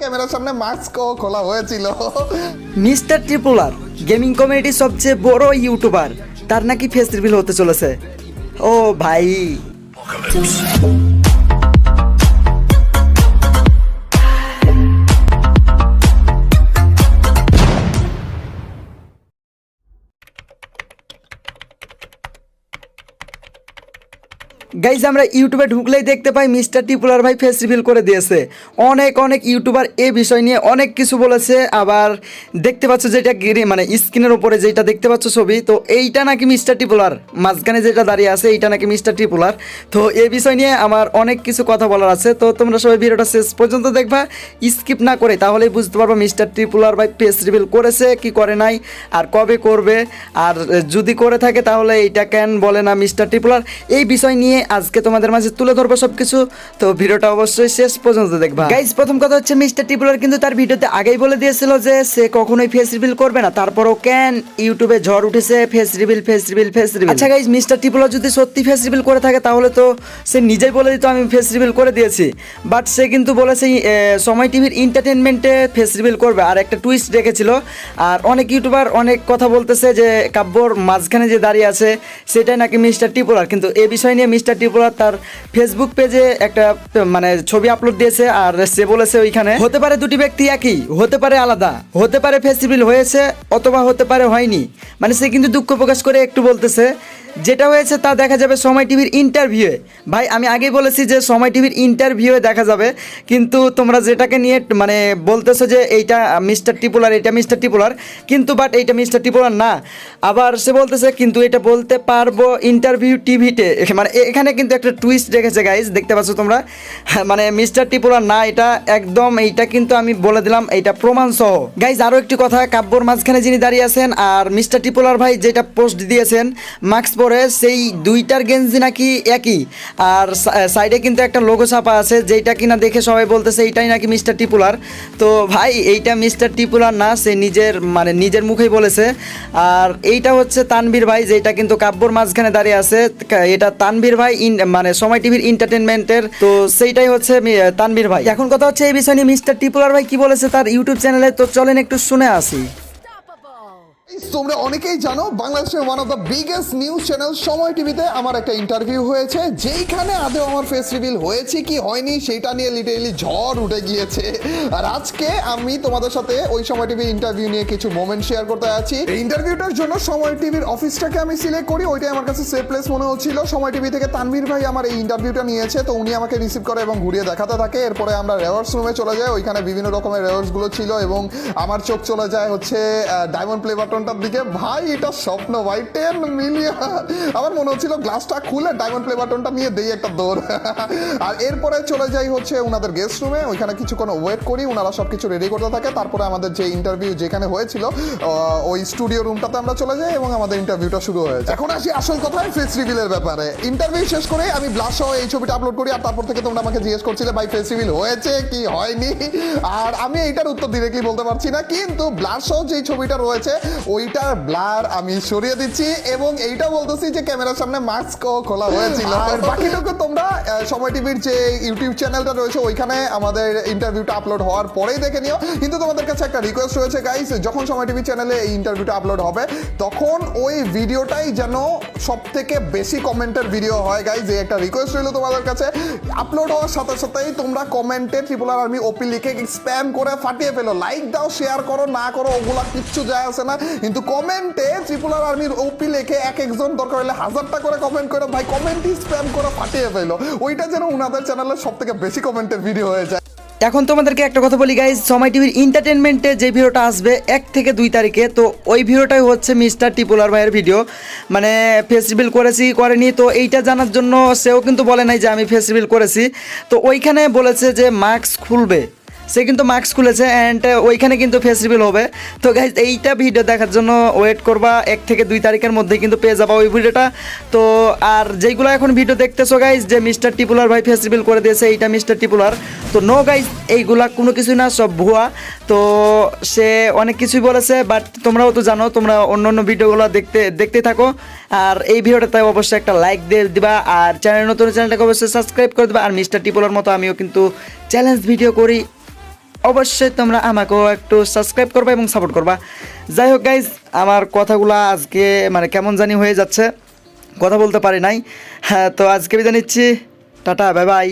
ক্যামেরার সামনে মাস্কও খোলা হয়েছিল। মিস্টার ট্রিপুলার গেমিং কমিউনিটির সবচেয়ে বড় ইউটিউবার তার নাকি ফেস রিভিল হতে চলেছে। ও ভাই। গাইজ আমরা ইউটিউবে ঢুকলেই দেখতে পাই মিস্টার টিপুলার ভাই ফেস রিভিল করে দিয়েছে। অনেক অনেক ইউটিউবার এ বিষয় নিয়ে অনেক কিছু বলেছে। আবার দেখতে পাচ্ছ যেটা গ্রি মানে স্ক্রিনের উপরে যেটা দেখতে পাচ্ছ ছবি, তো এইটা নাকি মিস্টার টিপুলার মাঝখানে যেটা দাঁড়িয়ে আছে, এইটা নাকি মিস্টার টিপুলার তো এই বিষয় নিয়ে আমার অনেক কিছু কথা বলার আছে। তো তোমরা সবাই ভিডিওটা শেষ পর্যন্ত দেখবা স্কিপ না করে, তাহলেই বুঝতে পারব মিস্টার টিপুলার ভাই ফেস রিভিল করেছে, কি করে নাই, আর কবে করবে। আর যদি করে থাকে, তাহলে এইটা কেন বলে না মিস্টার টিপুলার এই বিষয় নিয়ে আজকে তোমাদের মাঝে তুলে ধরবো সব কিছু তো ভিডিওটা অবশ্যই শেষ পর্যন্ত দেখবা। গাইজ প্রথম কথা হচ্ছে মিস্টার টিপুলার কিন্তু তার ভিডিওতে আগেই বলে দিয়েছিল যে সে কখনোই ফেস রিভিল করবে না। তারপরও কেন ইউটিউবে ঝড় উঠেছে face reveal face reveal face reveal আচ্ছা গাইজ মিস্টার টিপুলার যদি সত্যি ফেস রিভিল করে থাকে তাহলে তো সে নিজেই বলে দিত, আমি ফেস রিভিল করে দিয়েছি। বাট সে কিন্তু বলেছে সময় টিভির এন্টারটেনমেন্টে ফেস রিভিল করবে। আর একটা টুইস্ট রেখেছিল। আর অনেক ইউটিউবার অনেক কথা বলতেছে যে কাব্যর মাঝখানে যে দাঁড়িয়ে আছে, সেটাই নাকি মিস্টার টিপুলার। কিন্তু এই বিষয় নিয়ে মিস্টার টিপুলার তার ফেসবুক পেজে একটা মানে ছবি আপলোড দিয়েছে আর সে বলেছে ওইখানে, হতে পারে দুটি ব্যক্তি একই, হতে পারে আলাদা, হতে পারে ফেস্টিভেল হয়েছে অথবা হতে পারে হয়নি। মানে সে কিন্তু দুঃখ প্রকাশ করে একটু বলতেছে যেটা হয়েছে তা দেখা যাবে সময় টিভির ইন্টারভিউয়ে ভাই, আমি আগেই বলেছি যে সময় টিভির ইন্টারভিউয়ে দেখা যাবে। কিন্তু তোমরা যেটাকে নিয়ে মানে বলতেছো যে এইটা মিস্টার টিপুলার এটা মিস্টার টিপুলার কিন্তু বাট এইটা মিস্টার টিপুলার না। আবার সে বলতেছে, কিন্তু এটা বলতে পারব ইন্টারভিউ টিভিতে। মানে এখানে কিন্তু একটা টুইস্ট রেখেছে গাইজ দেখতে পাচ্ছ তোমরা? মানে মিস্টার টিপুলার না, এটা একদম এইটা কিন্তু আমি বলে দিলাম, এইটা প্রমাণ সহ গাইজ আরও একটি কথা, কাব্যর মাঝখানে যিনি দাঁড়িয়ে আছেন, আর মিস্টার টিপুলার ভাই যেটা পোস্ট দিয়েছেন মাস্ক পরে সেই দুইটার গেঞ্জি নাকি একই? আর সাইডে কিন্তু একটা লোগো ছাপা আছে যেটা কিনা দেখে সবাই বলতেছে এইটাই নাকি মিস্টার টিপুলার তো ভাই, এইটা মিস্টার টিপুলার না, সে নিজের মানে নিজের মুখেই বলেছে। আর এইটা হচ্ছে তানবীর ভাই যেটা কিন্তু কাব্যর মাঝখানে দাঁড়িয়ে আছে। এটা তানবীর ভাই মানে সময় টিভির এন্টারটেনমেন্টের তো সেইটাই হচ্ছে তানবীর ভাই। এখন কথা হচ্ছে এই বিষয় নিয়ে মিস্টার টিপুলার ভাই কি বলেছে তার ইউটিউব চ্যানেলে তো চলেন একটু শুনে আসি। তোমরা অনেকেই জানো, বাংলাদেশের one of the biggest news channel Somoy টিভিতে আমার একটা ইন্টারভিউ হয়েছে। যেইখানে আদৌ আমার ফেস রিভিল হয়েছে কি হয়নি সেটা নিয়ে লিটারেলি ঝড় উঠে গিয়েছে। আর আজকে আমি তোমাদের সাথে ওই সময় টিভির ইন্টারভিউ নিয়ে কিছু মোমেন্ট শেয়ার করতে আছি। এই ইন্টারভিউটার জন্য সময় টিভির অফিসটাকে আমি সিলেক্ট করি, ওইটাই আমার কাছে সেফ প্লেস মনে হচ্ছিল। সময় টিভি থেকে তানভীর ভাই আমার এই ইন্টারভিউটা নিয়েছে, তো উনি আমাকে রিসিভ করে এবং ঘুরিয়ে দেখাতে থাকে। এরপরে আমরা রেওয়ার্স রুমে চলে যাই, ওইখানে বিভিন্ন রকমের রেওয়ার্সগুলো ছিল এবং আমার চোখ চলে যায় হচ্ছে ডায়মন্ড প্লে বাটনটার দিকে। ভাই, এটা স্বপ্ন, ভাই টেন মিলিয়ন আমার মনে হচ্ছিল গ্লাসটা খুলে ডায়মন্ড প্লে বাটনটা নিয়ে দেই একটা দৌড়। আর এরপরে চলে যাই হচ্ছে ওনাদের গেস্ট রুমে ওইখানে কিছুক্ষণ ওয়েট করি ওনারা সব কিছু রেডি করতে থাকে। তারপরে আমাদের যে ইন্টারভিউ যেখানে হয়েছিল ওই স্টুডিও রুমটাতে আমরা চলে যাই এবং আমাদের ইন্টারভিউটা শুরু হয়েছে এখন আসি আসল কথায় ফেস রিভিলের ব্যাপারে। ইন্টারভিউ শেষ করে আমি ব্লাশ এই ছবিটা আপলোড করি আর তারপর থেকে তোমরা আমাকে জিজ্ঞেস করছিলে, ভাই ফেস রিভিল হয়েছে কি হয়নি? আর আমি এইটার উত্তর ডিরেক্টলি বলতে পারছি না, কিন্তু সহ যেই ছবিটা রয়েছে ওইটার ব্লার আমি সরিয়ে দিচ্ছি এবং এইটা বলতেছি যে ক্যামেরার সামনে মাস্কও খোলা হয়েছিল। আর বাকিটুকু তোমরা সময় টিভির যে ইউটিউব চ্যানেলটা রয়েছে ওইখানে আমাদের ইন্টারভিউটা আপলোড হওয়ার পরেই দেখে নিও। কিন্তু তোমাদের কাছে একটা রিকোয়েস্ট রয়েছে গাইস যখন সময় টিভি চ্যানেলে এই ইন্টারভিউটা আপলোড হবে তখন ওই ভিডিওটাই যেন সব থেকে বেশি কমেন্টের ভিডিও হয় গাইস যে একটা রিকোয়েস্ট রইল তোমাদের কাছে। আপলোড হওয়ার সাথে সাথেই তোমরা কমেন্টে ট্রিপুলার আর্মি ওপি লিখে স্প্যাম করে ফাটিয়ে ফেলো। লাইক দাও শেয়ার করো না করো ওগুলা কিচ্ছু যায় আসে না। কিন্তু কমেন্টে ত্রিপুলার আর্মির ওপি লেখে এক একজন দরকার হলে হাজারটা করে কমেন্ট করে। ভাই কমেন্টই স্প্যাম করে ফাটিয়ে ফেলো। ওইটা যেন উনাদের চ্যানেলের সব থেকে বেশি কমেন্টের ভিডিও হয়ে যায়। এখন তোমাদেরকে একটা কথা বলি গাইজ সময় টিভির এন্টারটেনমেন্টে যে ভিডিওটা আসবে এক থেকে দুই তারিখে, তো ওই ভিডিওটাই হচ্ছে মিস্টার টিপুলার ভাইয়ের ভিডিও মানে ফেস্টিভ্যাল করেছি, করেনি, তো এইটা জানার জন্য সেও কিন্তু বলে নাই যে আমি ফেস্টিভ্যাল করেছি। তো ওইখানে বলেছে যে মাস্ক খুলবে। সে কিন্তু মাস্ক খুলেছে অ্যান্ড ওইখানে কিন্তু ফেস্টিভ্যাল হবে। তো গাইজ এইটা ভিডিও দেখার জন্য ওয়েট করবা, এক থেকে দুই তারিখের মধ্যে কিন্তু পেয়ে যাবা ওই ভিডিওটা। তো আর যেইগুলো এখন ভিডিও দেখতেছো গাইজ যে মিস্টার টিপুলার ভাই ফেস্টিভ্যাল করে দিয়েছে, এইটা মিস্টার টিপুলার তো নো গাইজ এইগুলা কোনো কিছুই না, সব ভুয়া। তো সে অনেক কিছুই বলেছে বাট তোমরাও তো জানো, তোমরা অন্য অন্য ভিডিওগুলো দেখতে দেখতে থাকো। আর এই ভিডিওটাতে অবশ্যই একটা লাইক দিয়ে দিবা, আর চ্যানেল নতুন চ্যানেলটাকে অবশ্যই সাবস্ক্রাইব করে দিবা। আর মিস্টার টিপুলার মতো আমিও কিন্তু চ্যালেঞ্জ ভিডিও করি। অবশ্যই তোমরা আমাকেও একটু সাবস্ক্রাইব করবা এবং সাপোর্ট করবা। যাই হোক গাইজ আমার কথাগুলো আজকে মানে কেমন জানি হয়ে যাচ্ছে। কথা বলতে পারি নাই। হ্যাঁ তো আজকে বিদায় নিচ্ছি। Tata bye bye